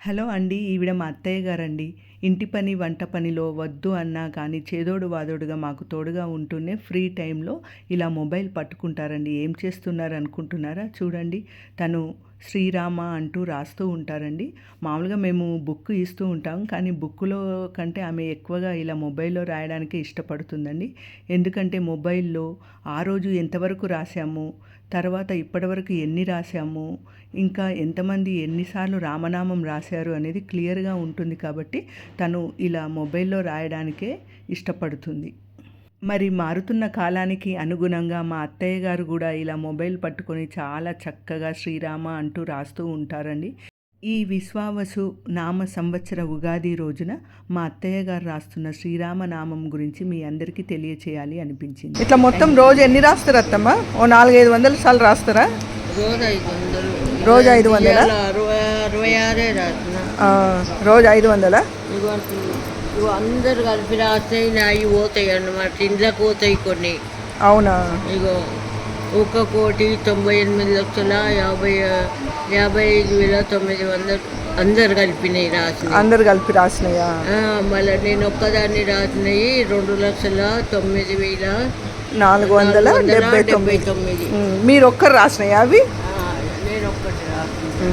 Hello అండి ఈవిడ మా అత్తయ్య గారండి. ఇంటి పని వంట పనిలో వద్దు అన్నా కానీ చేదోడు వాదోడుగా మాకు తోడుగా ఉంటూనే ఫ్రీ టైంలో ఇలా మొబైల్ పట్టుకుంటారండి. ఏం చేస్తున్నారు అనుకుంటున్నారా చూడండి. తను శ్రీరామ అంటూ రాస్తూ ఉంటారండి. మామూలుగా మేము బుక్ ఇస్తూ ఉంటాం కానీ బుక్లో కంటే ఆమె ఎక్కువగా ఇలా మొబైల్లో రాయడానికి ఇష్టపడుతుందండి. ఎందుకంటే మొబైల్లో ఆ రోజు ఎంతవరకు రాశాము తర్వాత ఇప్పటివరకు ఎన్ని రాశాము ఇంకా ఎంతమంది ఎన్నిసార్లు రామనామం రాశారు అనేది క్లియర్గా ఉంటుంది కాబట్టి తను ఇలా మొబైల్లో రాయడానికే ఇష్టపడుతుంది. మరి మారుతున్న కాలానికి అనుగుణంగా మా అత్తయ్య గారు కూడా ఇలా మొబైల్ పట్టుకొని చాలా చక్కగా శ్రీరామ అంటూ రాస్తూ ఉంటారండి. ఈ విశ్వావసు నామ సంవత్సర ఉగాది రోజున మా అత్తయ్య గారు రాస్తున్న శ్రీరామ నామం గురించి మీ అందరికీ తెలియచేయాలి అనిపించింది. ఇట్లా మొత్తం రోజు ఎన్ని రాస్తారు అత్తమ్మ? ఓ నాలుగైదు వందల సార్లు రాస్తారా? రోజు ఐదు వందలు. రోజు ఐదు వందలా? అరవై ఆరే రోజు ఐదు వందలా? అందరు కలిపి నాయి పోతాయి అన్నమాట. ఇండ్లకు పోతాయి కొన్ని. అవునా? ఇగో ఒక కోటి తొంభై ఎనిమిది లక్షల యాభై యాభై ఐదు వేల తొమ్మిది వందలు అందరు కలిపినాయి రాసినాయి. అందరు కలిపి రాసినాయా? మళ్ళీ నేను ఒక్కదాన్ని రాసినాయి రెండు లక్షల తొమ్మిది వేల నాలుగు వందల డెబ్బై తొమ్మిది. మీరు ఒక్కరు రాసినాయా అవి? నేను ఒక్కటి రాసిన.